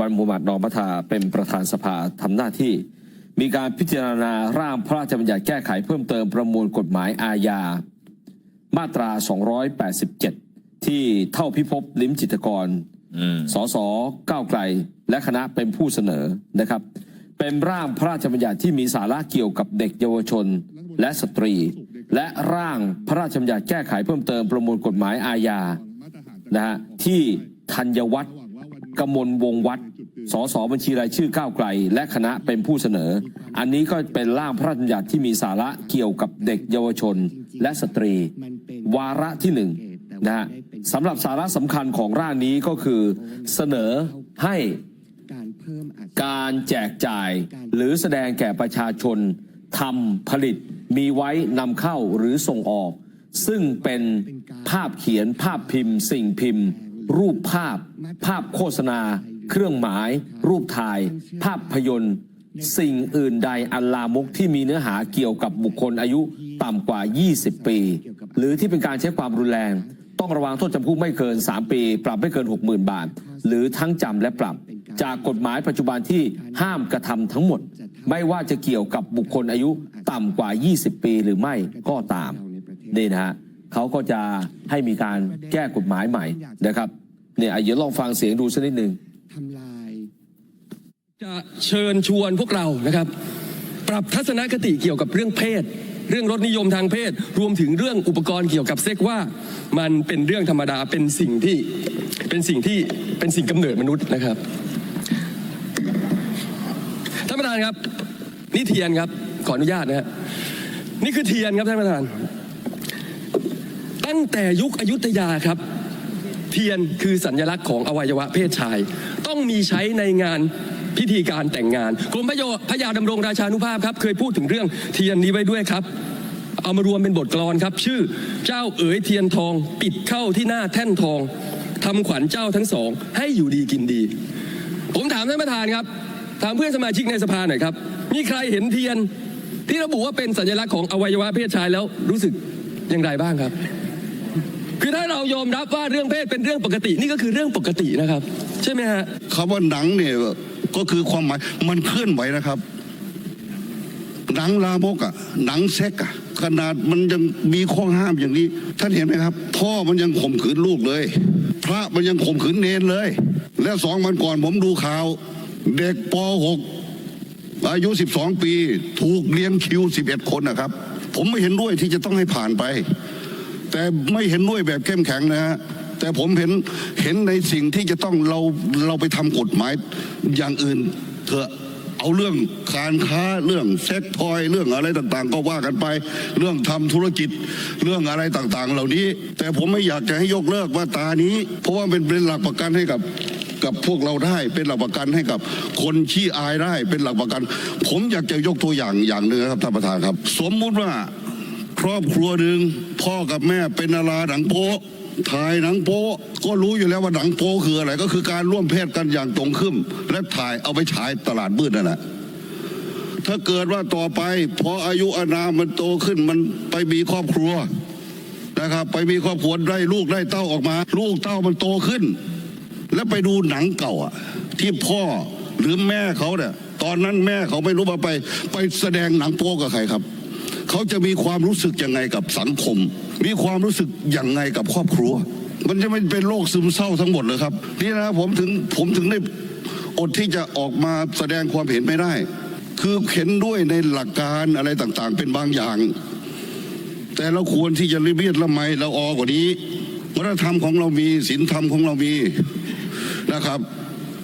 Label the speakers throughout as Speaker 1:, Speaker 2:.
Speaker 1: วันมุฮัมมัดนอมัทาเป็นประธานสภาทำหน้าที่ มีการพิจารณาร่างพระราชบัญญัติแก้ไขเพิ่มเติมประมวลกฎหมายอาญา มาตรา 287 ที่เท่าพิภพลิ้มจิตรกร
Speaker 2: อืม
Speaker 1: สสก้าวไกล และคณะเป็นผู้เสนอนะครับ เป็นร่างพระราชบัญญัติที่มีสาระเกี่ยวกับเด็กเยาวชนและสตรี และร่างพระราชบัญญัติแก้ไขเพิ่มเติมประมวลกฎหมายอาญานะฮะที่ธัญวัฒน์ กมลวงวัฒน์สสบัญชีรายชื่อก้าวไกล และคณะเป็นผู้เสนอ อันนี้ก็เป็นร่างพระราชบัญญัติที่มีสาระเกี่ยวกับเด็กเยาวชน และสตรี วาระที่หนึ่งนะฮะสำหรับสาระสำคัญของร่างนี้ก็คือเสนอให้
Speaker 3: การ
Speaker 1: แจกจ่าย หรือแสดงแก่ประชาชนทำผลิตมีไว้นำเข้าหรือส่งออก ซึ่งเป็นภาพเขียนภาพพิมพ์ สิ่งพิมพ์ รูปภาพ ภาพโฆษณา เครื่องหมาย รูปถ่าย ภาพพยนตร์ สิ่งอื่นใดอันลามกที่มีเนื้อหาเกี่ยวกับบุคคลอายุต่ำกว่า 20 ปี หรือที่เป็นการใช้ความรุนแรง ต้องระวังโทษจำคุกไม่เกิน 3 ปี ปรับไม่เกิน 60,000 บาท หรือทั้งจำและปรับ จากกฎหมายปัจจุบันที่ห้ามกระทำทั้งหมด ไม่ว่าจะเกี่ยวกับบุคคลอายุต่ำกว่า 20 ปีหรือไม่ก็ตามนี่นะฮะเขาก็จะให้มีการแก้กฎหมายใหม่นะครับ เนี่ยอะเดี๋ยวลองฟังเสียงดูสักนิดหนึ่ง
Speaker 3: ทำลาย
Speaker 4: จะเชิญชวนพวกเรานะครับ ปรับทัศนคติเกี่ยวกับเรื่องเพศ เรื่องรสนิยมทางเพศ รวมถึงเรื่องอุปกรณ์เกี่ยวกับเซ็กว่า มันเป็นเรื่องธรรมดาเป็นสิ่งที่เป็นสิ่งที่เป็นสิ่งกำเนิดมนุษย์นะครับท่านประธานครับ นี่เทียนครับขออนุญาตนะฮะนี่คือเทียนครับท่านประธาน ตั้งแต่ยุคอยุธยาครับ เทียนคือสัญลักษณ์ของอวัยวะเพศชาย ต้องมีใช้ในงานพิธีการแต่งงานกรมพระโยพระยาดำรงราชานุภาพครับ เคยพูดถึงเรื่องเทียนนี้ไว้ด้วยครับ เอามารวมเป็นบทกลอนครับ ชื่อเจ้าเอ๋ยเทียนทอง ปิดเข้าที่หน้าแท่นทองทำขวัญเจ้าทั้งสอง ให้อยู่ดีกินดี ผมถามท่านประธานครับ ถามเพื่อนสมาชิกในสภาหน่อยครับ มีใครเห็นเทียนที่ระบุว่าเป็นสัญลักษณ์ของอวัยวะเพศชายแล้วรู้สึกอย่างไรบ้างครับ คือถ้าเรายอมรับว่าเรื่องเพศเป็นเรื่องปกตินี่ก็คือเรื่องปกตินะครับ ใช่ไหมฮะ
Speaker 5: คำว่าหนังเนี่ยก็คือความหมายมันเคลื่อนไหวนะครับ หนังลามกอะหนังเซ็กอะขนาดมันยังมีข้อห้ามอย่างนี้ ท่านเห็นไหมครับ พ่อมันยังข่มขืนลูกเลย พระมันยังข่มขืนเนนเลย แล้วสองวันก่อนผมดูข่าว เด็กป .6 อายุ 12 ปี ถูกเลี้ยงคิว 11 คนนะครับ ผมไม่เห็นด้วยที่จะต้องให้ผ่านไป แต่ไม่เห็นด้วยแบบเข้มแข็งนะฮะแต่ผมเห็นเห็นในสิ่งที่จะต้องเราเราไปทำกฎหมายอย่างอื่นเถอะเอาเรื่องการค้าเรื่องเซ็กทอยเรื่องอะไรต่างๆ ก็ว่ากันไป เรื่องทำธุรกิจเรื่องอะไรต่างๆ เหล่านี้ แต่ผมไม่อยากจะให้ยกเลิกมาตรานี้ เพราะว่าเป็นเป็นหลักประกันให้กับกับพวกเราได้เป็นหลักประกันให้กับคนขี้อายได้เป็นหลักประกัน ผมอยากจะยกตัวอย่างอย่างหนึ่งครับท่านประธานครับ สมมุติว่า ครอบครัวหนึ่งพ่อกับแม่เป็นนาราหนังโป๊ถ่ายหนังโป๊ก็รู้อยู่แล้วว่าหนังโป๊คืออะไร ก็คือการร่วมเพศกันอย่างตรงขึ้นและถ่ายเอาไปฉายตลาดมืดนั่นแหละถ้าเกิดว่าต่อไปพออายุอานามมันโตขึ้นมันไปมีครอบครัวนะครับ ไปมีครอบครัวได้ลูกได้เต้าออกมา ลูกเต้ามันโตขึ้น แล้วไปดูหนังเก่าอะ ที่พ่อหรือแม่เขาเนี่ยตอนนั้นแม่เขาไม่รู้มาไป ไปแสดงหนังโป๊กับใครครับ เขาจะมีความรู้สึกยังไงกับสังคม มีความรู้สึกยังไงกับครอบครัว มันจะไม่เป็นโรคซึมเศร้าทั้งหมดเลยครับ นี่นะผมถึงผมถึงได้อดที่จะออกมาแสดงความเห็นไม่ได้ คือเห็นด้วยในหลักการอะไรต่างๆ เป็นบางอย่าง แต่เราควรที่จะรีบเรียดละไมเราออกว่านี้วัฒนธรรมของเรามีศีลธรรมของเรามีนะครับ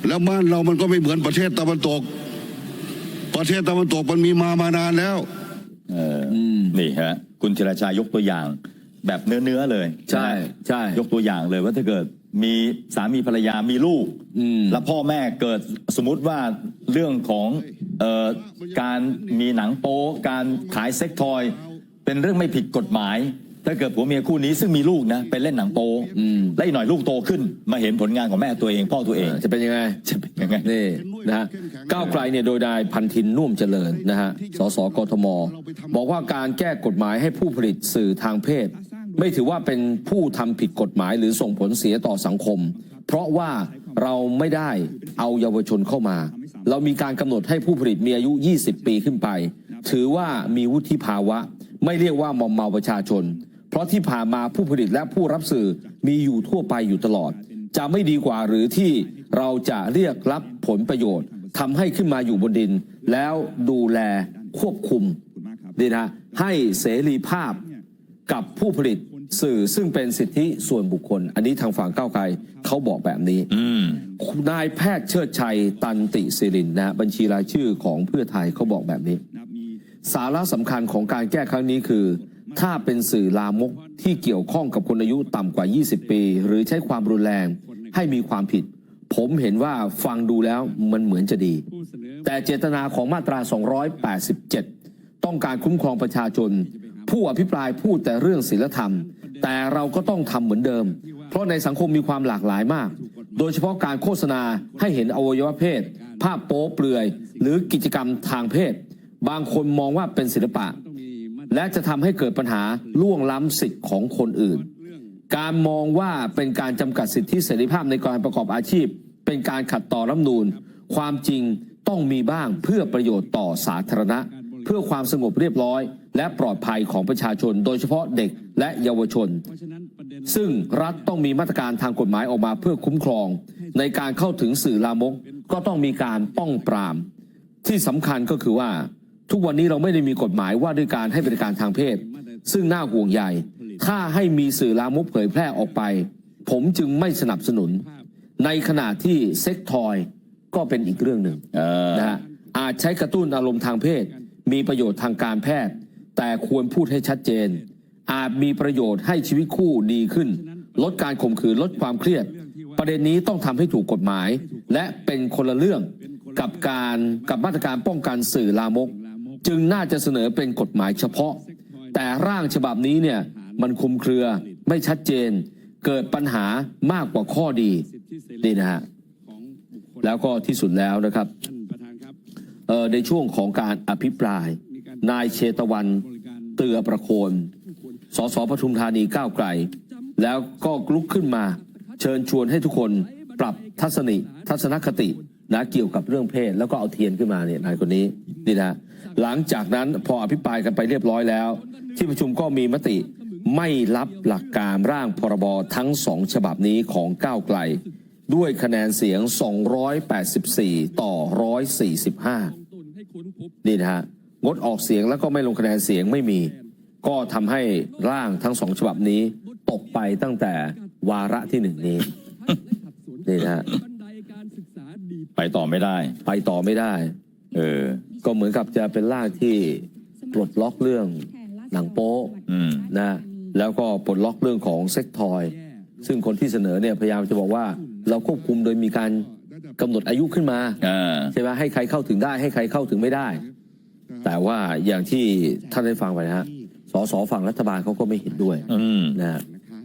Speaker 5: แล้วบ้านเรามันก็ไม่เหมือนประเทศตะวันตก ประเทศตะวันตกมันมีมามานานแล้ว
Speaker 2: เอออนี่ฮะคุณธีรชายกตัวอย่าง แบบเนื้อเนื้อๆเลย
Speaker 1: ใช่
Speaker 2: นะ
Speaker 1: ใช่
Speaker 2: ยกตัวอย่างเลยว่าถ้าเกิดมีสามีภรรยามีลูก
Speaker 1: อืม
Speaker 2: แล้วพ่อแม่เกิดสมมุติว่าเรื่องของเอ่อการมีหนังโป๊การขายเซ็กทอย เป็นเรื่องไม่ผิดกฎหมาย ถ้าเกิดผัวเมียคู่นี้ซึ่งมีลูกนะไปเล่นหนังโป๊และอีกหน่อยลูกโตขึ้น มาเห็นผลงานของแม่ตัวเองพ่อตัวเอง
Speaker 1: จะเป็นยังไง
Speaker 2: จะเป็นยังไง
Speaker 1: นี่นะฮะก้าวไกลเนี่ยโดยนายพันธินนุ่วมเจริญนะฮะสสกทม บอกว่าการแก้กฎหมายให้ผู้ผลิตสื่อทางเพศ ไม่ถือว่าเป็นผู้ทำผิดกฎหมายหรือส่งผลเสียต่อสังคม เพราะว่าเราไม่ได้เอาเยาวชนเข้ามา เรามีการกำหนดให้ผู้ผลิตมีอายุ 20 ปีขึ้นไป ถือว่ามีวุฒิภาวะ ไม่เรียกว่ามอมเมาประชาชน เพราะที่ผ่านมาผู้ผลิตและผู้รับสื่อมีอยู่ทั่วไปอยู่ตลอด จะไม่ดีกว่าหรือที่เราจะเรียกรับผลประโยชน์ทำให้ขึ้นมาอยู่บนดิน แล้วดูแลควบคุมดีนะให้เสรีภาพกับผู้ผลิตสื่อซึ่งเป็นสิทธิส่วนบุคคล อันนี้ทางฝั่งก้าวไกลเขาบอกแบบนี้
Speaker 2: อืม
Speaker 1: นายแพทย์เชิดชัยตันติศิรินนะบัญชีรายชื่อของเพื่อไทยเขาบอกแบบนี้ สาระสำคัญของการแก้ครั้งนี้คือ ถ้าเป็นสื่อลามกที่เกี่ยวข้องกับคนอายุต่ำกว่า 20 ปี หรือใช้ความรุนแรงให้มีความผิด ผมเห็นว่าฟังดูแล้วมันเหมือนจะดี แต่เจตนาของมาตรา 287 ต้องการคุ้มครองประชาชน ผู้อภิปรายพูดแต่เรื่องศีลธรรม แต่เราก็ต้องทำเหมือนเดิม เพราะในสังคมมีความหลากหลายมาก โดยเฉพาะการโฆษณาให้เห็นอวัยวะเพศ ภาพโป๊เปลือย หรือกิจกรรมทางเพศ บางคนมองว่าเป็นศิลปะ และจะทำให้เกิดปัญหาล่วงล้ำสิทธิ์ของคนอื่น การมองว่าเป็นการจำกัดสิทธิเสรีภาพในการประกอบอาชีพ เป็นการขัดต่อรัฐนูญความจริงต้องมีบ้างเพื่อประโยชน์ต่อสาธารณะ เพื่อความสงบเรียบร้อย และปลอดภัยของประชาชน โดยเฉพาะเด็กและเยาวชน ซึ่งรัฐต้องมีมาตรการทางกฎหมายออกมาเพื่อคุ้มครอง ในการเข้าถึงสื่อลามกก็ต้องมีการป้องปราม ที่สำคัญก็คือว่า ทุกวันนี้เราไม่ได้มีกฎหมายว่าด้วยการให้บริการทางเพศ ซึ่งน่าห่วงใยถ้าให้มีสื่อลามกเผยแพร่ออกไป ผมจึงไม่สนับสนุน ในขณะที่เซ็กทอยก็เป็นอีกเรื่องหนึ่ง
Speaker 2: เออ
Speaker 1: นะฮะอาจใช้กระตุ้นอารมณ์ทางเพศ มีประโยชน์ทางการแพทย์ แต่ควรพูดให้ชัดเจน อาจมีประโยชน์ให้ชีวิตคู่ดีขึ้น ลดการข่มขืนลดความเครียด ประเด็นนี้ต้องทำให้ถูกกฎหมาย และเป็นคนละเรื่องกับการกับมาตรการป้องกันสื่อลามก จึงน่าจะเสนอเป็นกฎหมายเฉพาะ แต่ร่างฉบับนี้เนี่ยมันคลุมเครือไม่ชัดเจน เกิดปัญหามากกว่าข้อดีนี่นะฮะแล้วก็ที่สุดแล้วนะครับเออในช่วงของการอภิปราย นายเชตวัน เตือประโคน สสปทุมธานีก้าวไกล แล้วก็ลุกขึ้นมา เชิญชวนให้ทุกคนปรับทัศนิทัศนคตินะเกี่ยวกับเรื่องเพศ แล้วก็เอาเทียนขึ้นมาเนี่ยนายคนนี้นี่นะ หลังจากนั้นพออภิปรายกันไปเรียบร้อยแล้ว ที่ประชุมก็มีมติไม่รับหลักการร่างพรบทั้งสองฉบับนี้ของก้าวไกล ด้วยคะแนนเสียง 284 ต่อ 145 นี่นะฮะ งดออกเสียงแล้วก็ไม่ลงคะแนนเสียงไม่มี ก็ทำให้ร่างทั้งสองฉบับนี้ ตกไปตั้งแต่วาระที่หนึ่งนี้ นี่นะฮะ
Speaker 2: ไปต่อไม่ได้
Speaker 1: ไปต่อไม่ได้
Speaker 2: เออ
Speaker 1: ก็เหมือนกับจะเป็นร่างที่ปลดล็อกเรื่องหนังโป๊ะ
Speaker 2: อืม
Speaker 1: นะแล้วก็ปลดล็อกเรื่องของเซ็กทอย ซึ่งคนที่เสนอเนี่ยพยายามจะบอกว่าเราควบคุมโดยมีการกำหนดอายุขึ้นมา
Speaker 2: อ่า
Speaker 1: ใช่ไหมให้ใครเข้าถึงได้ให้ใครเข้าถึงไม่ได้ แต่ว่าอย่างที่ท่านได้ฟังไปนะฮะสสฝั่งรัฐบาลเขาก็ไม่เห็นด้วย
Speaker 2: อืม
Speaker 1: นะฮะ
Speaker 3: นะคะ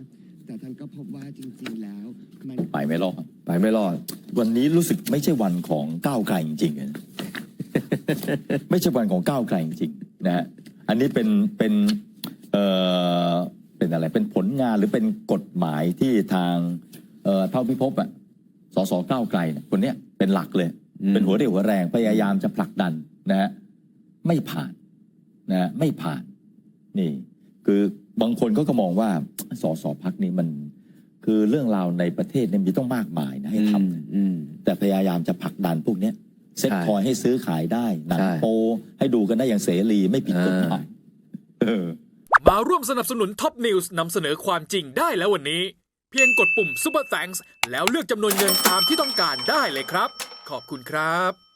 Speaker 3: แต่ท่านก็พบว่าจริงๆแล้วมัน
Speaker 2: ไปไม่รอด
Speaker 1: ไปไม่รอด
Speaker 2: วันนี้รู้สึกไม่ใช่วันของก้าวไกลจริงๆอะ ไม่ใช่วันของก้าวไกลจริงๆนะฮะอันนี้เป็นเป็นเอ่อเป็นอะไรเป็นผลงานหรือเป็นกฎหมายที่ทางเอ่อเท่าพิภพอะสสก้าวไกลเนี่ยคนเนี้ยเป็นหลักเลย
Speaker 1: อืม
Speaker 2: เป็นหัวเรี่ยวหัวแรงพยายามจะผลักดันนะฮะไม่ผ่านนะฮะไม่ผ่าน นี่ คือบางคนก็ก็มองว่าสสพักนี้มัน คือเรื่องราวในประเทศเนี่ยมีต้องมากมายนะให้ทำ
Speaker 1: อืมอืม
Speaker 2: แต่พยายามจะผลักดันพวกเนี้ย เซ็ต
Speaker 1: ใช่
Speaker 2: ทอยให้ซื้อขายได้หนัง
Speaker 1: ใช่
Speaker 2: โปให้ดูกันได้อย่างเสรีไม่ผิดกฎหมายเออ
Speaker 6: มาร่วมสนับสนุนท็อปนิวส์นำเสนอความจริงได้แล้ววันนี้ เพียงกดปุ่ม Super Thanks แล้วเลือกจำนวนเงินตามที่ต้องการได้เลยครับ ขอบคุณครับ